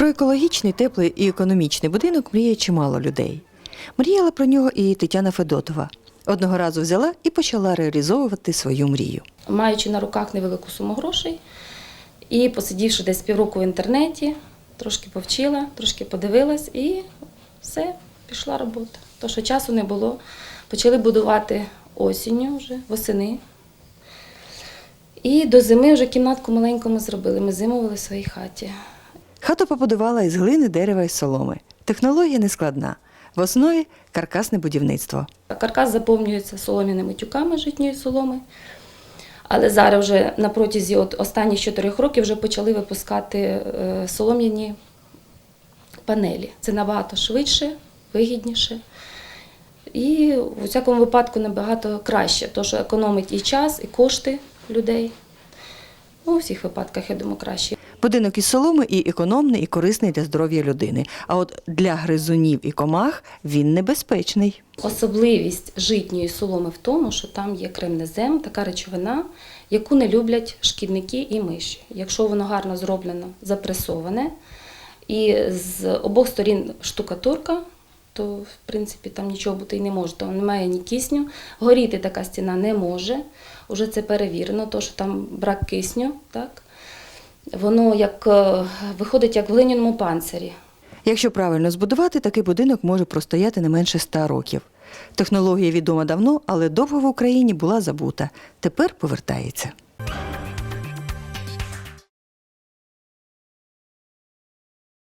Про екологічний, теплий і економічний будинок мріє чимало людей. Мріяла про нього і Тетяна Федотова. Одного разу взяла і почала реалізовувати свою мрію. маючи на руках невелику суму грошей і посидівши десь півроку в інтернеті, трошки повчила, трошки подивилась і все, пішла робота. То, що часу не було, почали будувати осінню вже, восени. І до зими вже кімнатку маленьку ми зробили. Ми зимували в своїй хаті. Хату побудувала із глини, дерева і соломи. Технологія не складна. В основі каркасне будівництво. Каркас заповнюється солом'яними тюками житньої соломи. Але зараз вже на протязі от останніх чотирьох років вже почали випускати е, солом'яні панелі. Це набагато швидше, вигідніше. І в усякому випадку набагато краще, тому що економить і час, і кошти людей. Ну, у всіх випадках, я думаю, краще. Будинок із соломи і економний, і корисний для здоров'я людини. А от для гризунів і комах він небезпечний. Особливість житньої соломи в тому, що там є кремнезем, така речовина, яку не люблять шкідники і миші. Якщо воно гарно зроблено, запресоване, і з обох сторін штукатурка, то в принципі там нічого бути і не може, там немає ні кисню. Горіти така стіна не може. Уже це перевірено, то що там брак кисню, так? Воно як е, виходить як в глиняному панцирі. Якщо правильно збудувати, такий будинок може простояти не менше ста років. Технологія відома давно, але довго в Україні була забута. Тепер повертається.